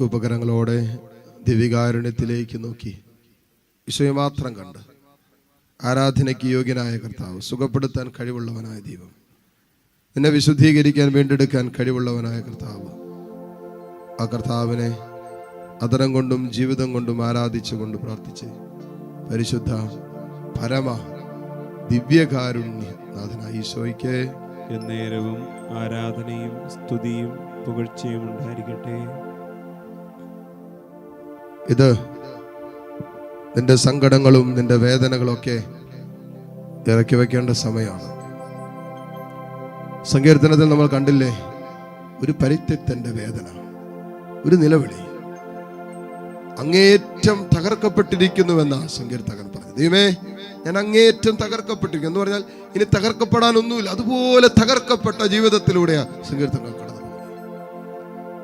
ഉപകരണങ്ങളോടെ ദിവികാരുണ്യത്തിലേക്ക് നോക്കി. ഈശോയെ മാത്രം കണ്ട് ആരാധനയ്ക്ക് യോഗ്യനായ കർത്താവ് സുഖപ്പെടുത്താൻ കഴിവുള്ളവനായ ദൈവം നിന്നെ വിശുദ്ധീകരിക്കാൻ വീണ്ടെടുക്കാൻ കഴിവുള്ളവനായ കർത്താവ്. ആ കർത്താവിനെ അതരം കൊണ്ടും ജീവിതം കൊണ്ടും ആരാധിച്ചുകൊണ്ട് പ്രാർത്ഥിച്ച് പരിശുദ്ധ പരമ ദിവ്യകാരുണ്യ നാഥനായ ഈശോയ്ക്ക് എന്നേരവും ആരാധനയും സ്തുതിയും പുകഴ്ചയും ഉണ്ടായിരിക്കട്ടെ. ഇത് നിന്റെ സങ്കടങ്ങളും നിന്റെ വേദനകളൊക്കെ ഇറക്കി വെക്കേണ്ട സമയമാണ്. സങ്കീർത്തനത്തിൽ നമ്മൾ കണ്ടില്ലേ ഒരു പരിത്യക്തന്റെ വേദന ഒരു നിലവിളി. അങ്ങേറ്റം തകർക്കപ്പെട്ടിരിക്കുന്നുവെന്ന സങ്കീർത്തകൻ പറഞ്ഞു ദൈവമേ ഞാൻ അങ്ങേറ്റം തകർക്കപ്പെട്ടിരിക്കുന്നു. എന്ന് പറഞ്ഞാൽ ഇനി തകർക്കപ്പെടാനൊന്നുമില്ല. അതുപോലെ തകർക്കപ്പെട്ട ജീവിതത്തിലൂടെയാണ് സങ്കീർത്തകൻ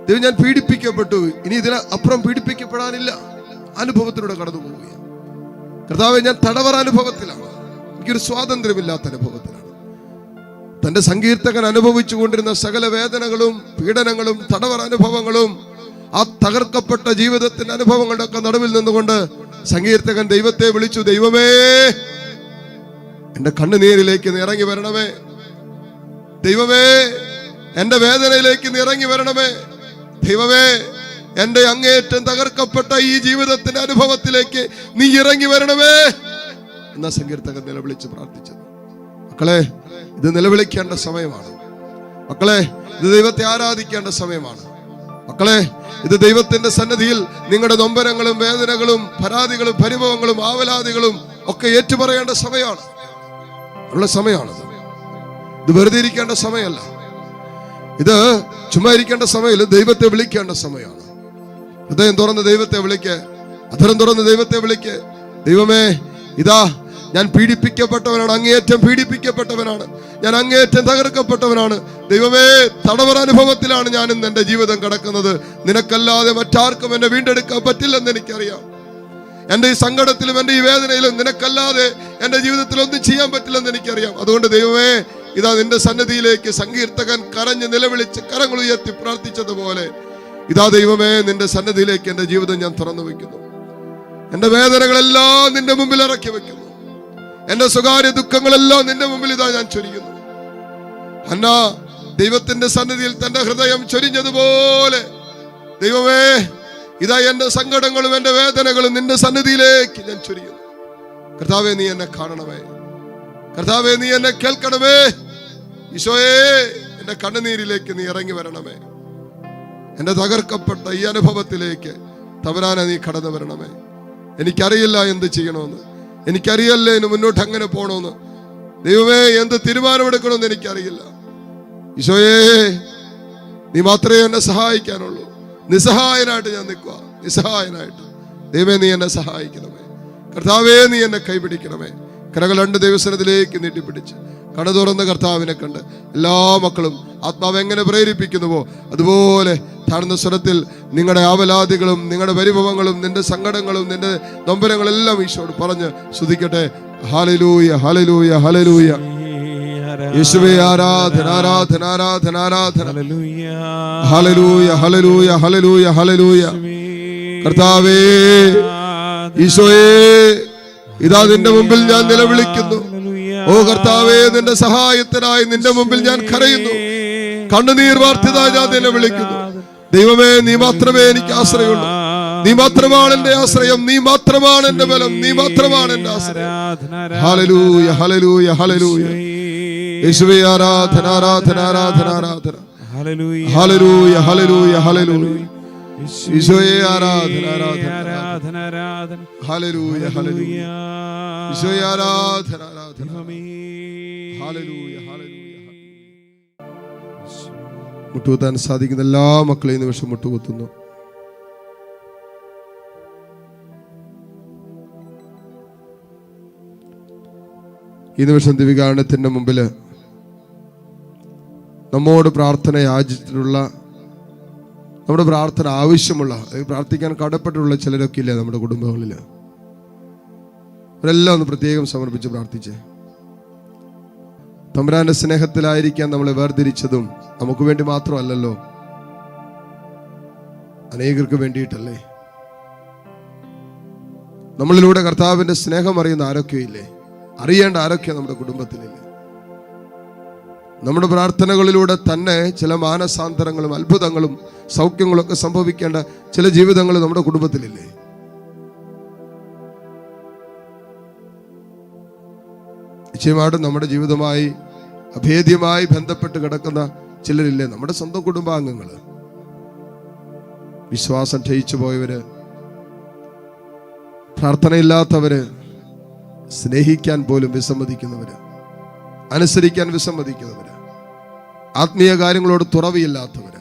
ദൈവം ഞാൻ പീഡിപ്പിക്കപ്പെട്ടു. ഇനി ഇതിന് അപ്പുറം പീഡിപ്പിക്കപ്പെടാനില്ല. അനുഭവത്തിലൂടെ കടന്നു പോവുകയാണ്. കർത്താവ് ഞാൻ തടവറ അനുഭവത്തിലാണ്. എനിക്കൊരു സ്വാതന്ത്ര്യമില്ലാത്ത അനുഭവത്തിലാണ്. തന്റെ സങ്കീർത്തകൻ അനുഭവിച്ചു കൊണ്ടിരുന്ന സകല വേദനകളും പീഡനങ്ങളും തടവറ അനുഭവങ്ങളും ആ തകർക്കപ്പെട്ട ജീവിതത്തിന്റെ അനുഭവങ്ങളുടെ ഒക്കെ നടുവിൽ നിന്നുകൊണ്ട് സങ്കീർത്തകൻ ദൈവത്തെ വിളിച്ചു ദൈവമേ എന്റെ കണ്ണുനീരിലേക്ക് നിറങ്ങി വരണമേ. ദൈവമേ എന്റെ വേദനയിലേക്ക് ഇറങ്ങി വരണമേ. ദൈവമേ എന്റെ അങ്ങേറ്റം തകർക്കപ്പെട്ട ഈ ജീവിതത്തിന്റെ അനുഭവത്തിലേക്ക് നീ ഇറങ്ങി വരണമേ എന്ന സങ്കീർത്തകൻ നിലവിളിച്ച് പ്രാർത്ഥിച്ചത്. മക്കളെ ഇത് നിലവിളിക്കേണ്ട സമയമാണ്. മക്കളെ ഇത് ദൈവത്തെ ആരാധിക്കേണ്ട സമയമാണ്. മക്കളെ ഇത് ദൈവത്തിന്റെ സന്നദ്ധിയിൽ നിങ്ങളുടെ നൊമ്പരങ്ങളും വേദനകളും പരാതികളും പരിഭവങ്ങളും ആവലാതികളും ഒക്കെ ഏറ്റുപറയേണ്ട സമയമാണ്. ഉള്ള സമയമാണ് ഇത് വെറുതെ ഇരിക്കേണ്ട സമയമല്ല. ഇത് ചുമ്മാ ഇരിക്കേണ്ട സമയമില്ല ദൈവത്തെ വിളിക്കേണ്ട സമയമാണ്. ഹൃദയം തുറന്ന് ദൈവത്തെ വിളിക്ക് അധരം തുറന്ന് ദൈവത്തെ വിളിക്ക്. ദൈവമേ ഇതാ ഞാൻ പീഡിപ്പിക്കപ്പെട്ടവനാണ് അങ്ങേയറ്റം പീഡിപ്പിക്കപ്പെട്ടവനാണ് ഞാൻ അങ്ങേയറ്റം തകർക്കപ്പെട്ടവനാണ്. ദൈവമേ തടവറ അനുഭവത്തിലാണ് ഞാൻ ഇന്ന് എന്റെ ജീവിതം കിടക്കുന്നത്. നിനക്കല്ലാതെ മറ്റാർക്കും എന്നെ വീണ്ടെടുക്കാൻ പറ്റില്ലെന്ന് എനിക്കറിയാം. എന്റെ ഈ സങ്കടത്തിലും എന്റെ ഈ വേദനയിലും നിനക്കല്ലാതെ എന്റെ ജീവിതത്തിൽ ഒന്നും ചെയ്യാൻ പറ്റില്ലെന്ന് എനിക്കറിയാം. അതുകൊണ്ട് ദൈവമേ ഇതാ നിന്റെ സന്നദ്ധിയിലേക്ക് സങ്കീർത്തകൻ കരഞ്ഞ് നിലവിളിച്ച് കരങ്ങൾ ഉയർത്തി പ്രാർത്ഥിച്ചതുപോലെ ഇതാ ദൈവമേ നിന്റെ സന്നദ്ധിയിലേക്ക് എന്റെ ജീവിതം ഞാൻ തുറന്നു വെക്കുന്നു എന്റെ വേദനകളെല്ലാം നിന്റെ മുമ്പിൽ ഇറക്കി വെക്കുന്നു എന്റെ സ്വകാര്യ ദുഃഖങ്ങളെല്ലാം നിന്റെ മുമ്പിൽ ഇതാ ഞാൻ ചൊരിയുന്നു. അന്ന ദൈവത്തിന്റെ സന്നിധിയിൽ തന്റെ ഹൃദയം ചൊരിഞ്ഞതുപോലെ ദൈവമേ ഇതാ എന്റെ സങ്കടങ്ങളും എന്റെ വേദനകളും നിന്റെ സന്നിധിയിലേക്ക് ഞാൻ ചൊരിയുന്നു. കർത്താവെ നീ എന്നെ കാണണമേ. കർത്താവെ നീ എന്നെ കേൾക്കണമേ. ഈശോയെ എന്റെ കണ്ണുനീരിലേക്ക് നീ ഇറങ്ങി വരണമേ. എന്റെ തകർക്കപ്പെട്ട ഈ അനുഭവത്തിലേക്ക് തവരാനെ നീ കടന്നു വരണമേ. എനിക്കറിയില്ല എന്ത് ചെയ്യണമെന്ന്. എനിക്കറിയല്ലേ ഇനി മുന്നോട്ട് അങ്ങനെ പോകണമെന്ന് ദൈവമേ എന്ത് തീരുമാനമെടുക്കണമെന്ന് എനിക്കറിയില്ല. ഈശോയേ നീ മാത്രമേ എന്നെ സഹായിക്കാനുള്ളൂ. നിസ്സഹായനായിട്ട് ഞാൻ നിൽക്കുക. നിസ്സഹായനായിട്ട്. ദൈവമേ നീ എന്നെ സഹായിക്കണമേ. കർത്താവേ നീ എന്നെ കൈപിടിക്കണമേ. കരകൾ രണ്ട് ദിവസത്തിലേക്ക് നീട്ടിപ്പിടിച്ച് കട തുറന്ന് കർത്താവിനെ കണ്ട് എല്ലാ മക്കളും ആത്മാവ് എങ്ങനെ പ്രേരിപ്പിക്കുന്നുവോ അതുപോലെ താഴ്ന്ന സ്വരത്തിൽ നിങ്ങളുടെ ആവലാദികളും നിങ്ങളുടെ പരിഭവങ്ങളും നിന്റെ സങ്കടങ്ങളും നിന്റെ നൊമ്പരങ്ങളെല്ലാം ഈശോട് പറഞ്ഞ് ശ്രദ്ധിക്കട്ടെ ഹാലലൂയ ഹാലലൂയ ഹാലലൂയ യേശുവേ ആരാധന ആരാധന ആരാധന ആരാധന. ഹലലൂയ ഹലലൂയ ഹലലൂയ ഹലലൂയ കർത്താവേ ഈശോയേ. ഇതാ നിന്റെ മുമ്പിൽ ഞാൻ നിലവിളിക്കുന്നു. ഓ കർത്താവേ നിന്റെ സഹായത്തിനായി നിന്റെ മുമ്പിൽ ഞാൻ കരയുന്നു. കണ്ണുനീർ വാർത്തിതാ ഞാൻ നിലവിളിക്കുന്നു. ദൈവമേ നീ മാത്രമേ എനിക്ക് ആശ്രയമുള്ളൂ. നീ മാത്രമാണ് എന്റെ ആശ്രയം. നീ മാത്രമാണ് എന്റെ ബലം. നീ മാത്രമാണ് എന്റെ ആശ്രയം. ഹലലൂയ ഹലലൂയ ഹലലൂയ യേശുവേ ആരാധന ആരാധന ആരാധന ആരാധന. ഹലലൂയ ഹലലൂയ ഹലലൂയ ഈശോയെ ആരാധന ആരാധന ആരാധന. ആരാധന ഹലലൂയ ഹലലൂയ ഈശോയെ ആരാധന ആരാധന. ഹലലൂയ ഹലലൂയ മുട്ടുകുത്താൻ സാധിക്കുന്ന എല്ലാ മക്കളെയും നിമിഷം മുട്ടുകുത്തുന്നു. ഈ നിമിഷം ദിവികാരണത്തിന്റെ മുമ്പിൽ നമ്മോട് പ്രാർത്ഥന യാചിച്ചിട്ടുള്ള നമ്മുടെ പ്രാർത്ഥന ആവശ്യമുള്ള പ്രാർത്ഥിക്കാൻ കടപ്പെട്ടുള്ള ചിലരൊക്കെ ഇല്ല നമ്മുടെ കുടുംബങ്ങളിൽ? അവരെല്ലാം ഒന്ന് പ്രത്യേകം സമർപ്പിച്ച് പ്രാർത്ഥിച്ചേ. തമ്പുരാന്റെ സ്നേഹത്തിലായിരിക്കാൻ നമ്മളെ വേർതിരിച്ചതും നമുക്ക് വേണ്ടി മാത്രമല്ലല്ലോ. അനേകർക്ക് വേണ്ടിയിട്ടല്ലേ? നമ്മളിലൂടെ കർത്താവിന്റെ സ്നേഹം അറിയുന്ന ആരൊക്കെയില്ലേ അറിയേണ്ട ആരൊക്കെ നമ്മുടെ കുടുംബത്തിലില്ലേ? നമ്മുടെ പ്രാർത്ഥനകളിലൂടെ തന്നെ ചില മാനസാന്തരങ്ങളും അത്ഭുതങ്ങളും സൗഖ്യങ്ങളും ഒക്കെ സംഭവിക്കേണ്ട ചില ജീവിതങ്ങൾ നമ്മുടെ കുടുംബത്തിലില്ലേ? നിശ്ചയമായിട്ടും നമ്മുടെ ജീവിതമായി അഭേദ്യമായി ബന്ധപ്പെട്ട് കിടക്കുന്ന ചിലരില്ലേ? നമ്മുടെ സ്വന്തം കുടുംബാംഗങ്ങൾ വിശ്വാസം ക്ഷയിച്ചു പോയവര് പ്രാർത്ഥനയില്ലാത്തവര് സ്നേഹിക്കാൻ പോലും വിസമ്മതിക്കുന്നവര്. അനുസരിക്കാൻ വിസമ്മതിക്കുന്നവര്. ആത്മീയ കാര്യങ്ങളോട് തുറവിയില്ലാത്തവര്.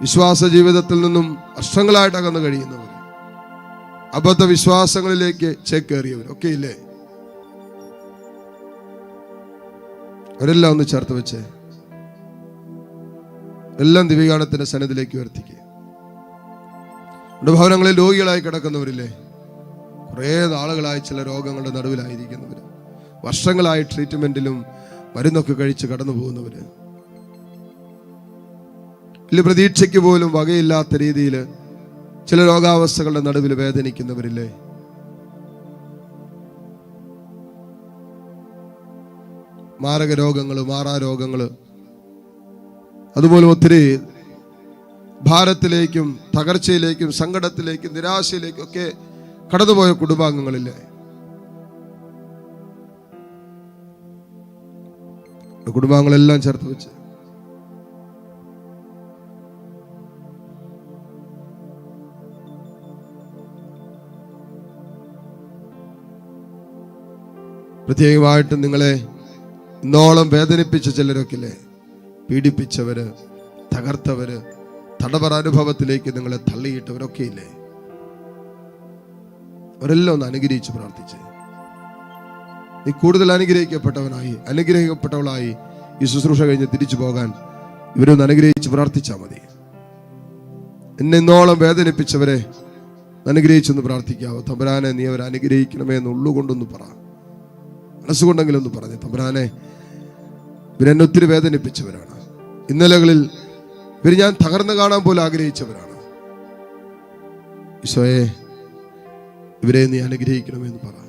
വിശ്വാസ ജീവിതത്തിൽ നിന്നും വർഷങ്ങളായിട്ട് അകന്നു കഴിയുന്നവർ അബദ്ധ വിശ്വാസങ്ങളിലേക്ക് ചേക്കേറിയവർ ഒക്കെ ഇല്ലേ അവരെല്ലാം ഒന്ന് ചേർത്ത് വെച്ച്. എല്ലാം ദിവ്യഗാനത്തിന്റെ സന്നദ്ധിലേക്ക് ഉയർത്തിക്കുക നമ്മുടെ ഭവനങ്ങളിൽ രോഗികളായി കിടക്കുന്നവരില്ലേ? കുറേ നാളുകളായി ചില രോഗങ്ങളുടെ നടുവിലായിരിക്കുന്നവര്. വർഷങ്ങളായി ട്രീറ്റ്മെന്റിലും മരുന്നൊക്കെ കഴിച്ച് കടന്നു പോകുന്നവര് വലിയ പ്രതീക്ഷയ്ക്ക് പോലും വകയില്ലാത്ത രീതിയിൽ ചില രോഗാവസ്ഥകളുടെ നടുവിൽ വേദനിക്കുന്നവരില്ലേ? മാരക രോഗങ്ങൾ മാറാ രോഗങ്ങൾ അതുപോലെ ഒത്തിരി ഭാരത്തിലേക്കും തകർച്ചയിലേക്കും സങ്കടത്തിലേക്കും നിരാശയിലേക്കും ഒക്കെ കടന്നുപോയ കുടുംബാംഗങ്ങളില്ലേ? കുടുംബാംഗങ്ങളെല്ലാം ചേർത്ത് വെച്ച്. പ്രത്യേകമായിട്ട് നിങ്ങളെ ഇന്നോളം വേദനിപ്പിച്ച ചിലരൊക്കെ പീഡിപ്പിച്ചവര് തകർത്തവര് തടവറ അനുഭവത്തിലേക്ക് നിങ്ങളെ തള്ളിയിട്ടവരൊക്കെ ഇല്ലേ അവരെല്ലാം ഒന്ന് അനുഗ്രഹിച്ച് പ്രാർത്ഥിച്ച്. നീ കൂടുതൽ അനുഗ്രഹിക്കപ്പെട്ടവനായി അനുഗ്രഹിക്കപ്പെട്ടവളായി ഈ ശുശ്രൂഷ കഴിഞ്ഞ് തിരിച്ചു പോകാൻ ഇവരൊന്ന് അനുഗ്രഹിച്ച് പ്രാർത്ഥിച്ചാൽ മതി. എന്നെ ഇന്നോളം വേദനിപ്പിച്ചവരെ അനുഗ്രഹിച്ചൊന്ന് പ്രാർത്ഥിക്കാവോ? തമ്പരാനെ നീ അവരെ അനുഗ്രഹിക്കണമേ എന്ന് ഉള്ളുകൊണ്ടൊന്ന് പറ. മനസ്സുകൊണ്ടെങ്കിലും ഒന്ന് പറഞ്ഞു തമ്പരാനെ ഇവരെന്നെ ഒത്തിരി വേദനിപ്പിച്ചവരാണ്. ഇന്നലകളിൽ ഇവർ ഞാൻ തകർന്നു കാണാൻ പോലും ആഗ്രഹിച്ചവരാണ്. ഈശോയെ ഇവരെ നീ അനുഗ്രഹിക്കണമെന്ന് പറ.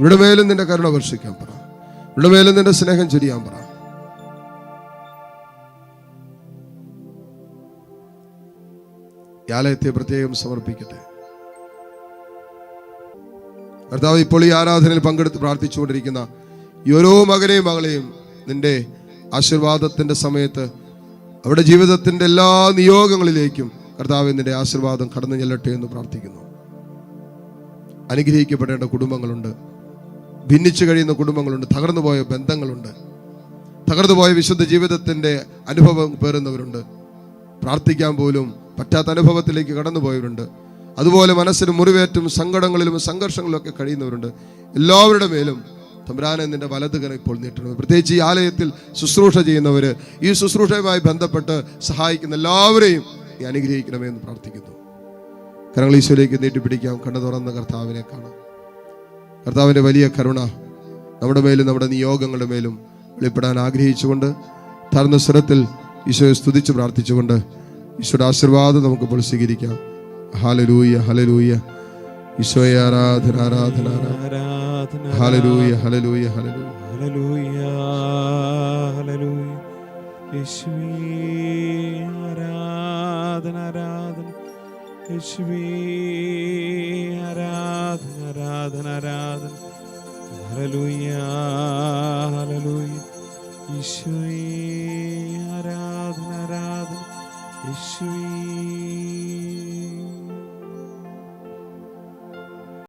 ഇവരുടെ മേലും നിന്റെ കരുണ വർഷിക്കാൻ പറ. ഇവിടെ മേലും നിന്റെ സ്നേഹം ചൊരിയാൻ പറ. ഈ ആലയത്തെ പ്രത്യേകം സമർപ്പിക്കട്ടെ. കർത്താവ് ഇപ്പോൾ ഈ ആരാധനയിൽ പങ്കെടുത്ത് പ്രാർത്ഥിച്ചുകൊണ്ടിരിക്കുന്ന ഈ ഓരോ മകനെയും മകളെയും നിന്റെ ആശീർവാദത്തിന്റെ സമയത്ത് അവരുടെ ജീവിതത്തിന്റെ എല്ലാ നിയോഗങ്ങളിലേക്കും കർത്താവ് നിന്റെ ആശീർവാദം കടന്നു ചെല്ലട്ടെ എന്ന് പ്രാർത്ഥിക്കുന്നു. അനുഗ്രഹിക്കപ്പെടേണ്ട കുടുംബങ്ങളുണ്ട്. ഭിന്നിച്ചു കഴിയുന്ന കുടുംബങ്ങളുണ്ട് തകർന്നുപോയ ബന്ധങ്ങളുണ്ട്. തകർന്നുപോയ വിശുദ്ധ ജീവിതത്തിന്റെ അനുഭവം പേറുന്നവരുണ്ട്. പ്രാർത്ഥിക്കാൻ പോലും പറ്റാത്ത അനുഭവത്തിലേക്ക് കടന്നുപോയവരുണ്ട് അതുപോലെ മനസ്സിന് മുറിവേറ്റും സങ്കടങ്ങളിലും സംഘർഷങ്ങളിലും ഒക്കെ കഴിയുന്നവരുണ്ട്. എല്ലാവരുടെ മേലും തമ്പുരാനെ നിന്റെ വലതുകരം ഇപ്പോൾ നീട്ടണം പ്രത്യേകിച്ച് ഈ ആലയത്തിൽ ശുശ്രൂഷ ചെയ്യുന്നവർ ഈ ശുശ്രൂഷയുമായി ബന്ധപ്പെട്ട് സഹായിക്കുന്ന എല്ലാവരെയും നീ അനുഗ്രഹിക്കണമേ എന്ന് പ്രാർത്ഥിക്കുന്നു. കരങ്ങൾ ഈശോയിലേക്ക് നീട്ടിപ്പിടിക്കാം. കണ്ണു തുറന്ന കർത്താവിനെ കാണാം. കർത്താവിന്റെ വലിയ കരുണ നമ്മുടെ മേലും നമ്മുടെ നിയോഗങ്ങളുടെ മേലും വെളിപ്പെടാൻ ആഗ്രഹിച്ചുകൊണ്ട് തരുന്ന സ്വരത്തിൽ ഈശോയെ സ്തുതിച്ച് പ്രാർത്ഥിച്ചുകൊണ്ട് ഈശോയുടെ ആശീർവാദം നമുക്കിപ്പോൾ സ്വീകരിക്കാം. ഹലലൂയ ഹലലൂയ ഈശോയെ ആരാധന ആരാധന ആരാധന. ഹലലൂയ ഹലലൂയ ഹലലൂയ യേശുവേ ആരാധന ആരാധന. യേശുവേ ആരാധന ആരാധന ആരാധന. Hallelujah hallelujah. യേശുവേ ആരാധന ആരാധന. യേശുവേ.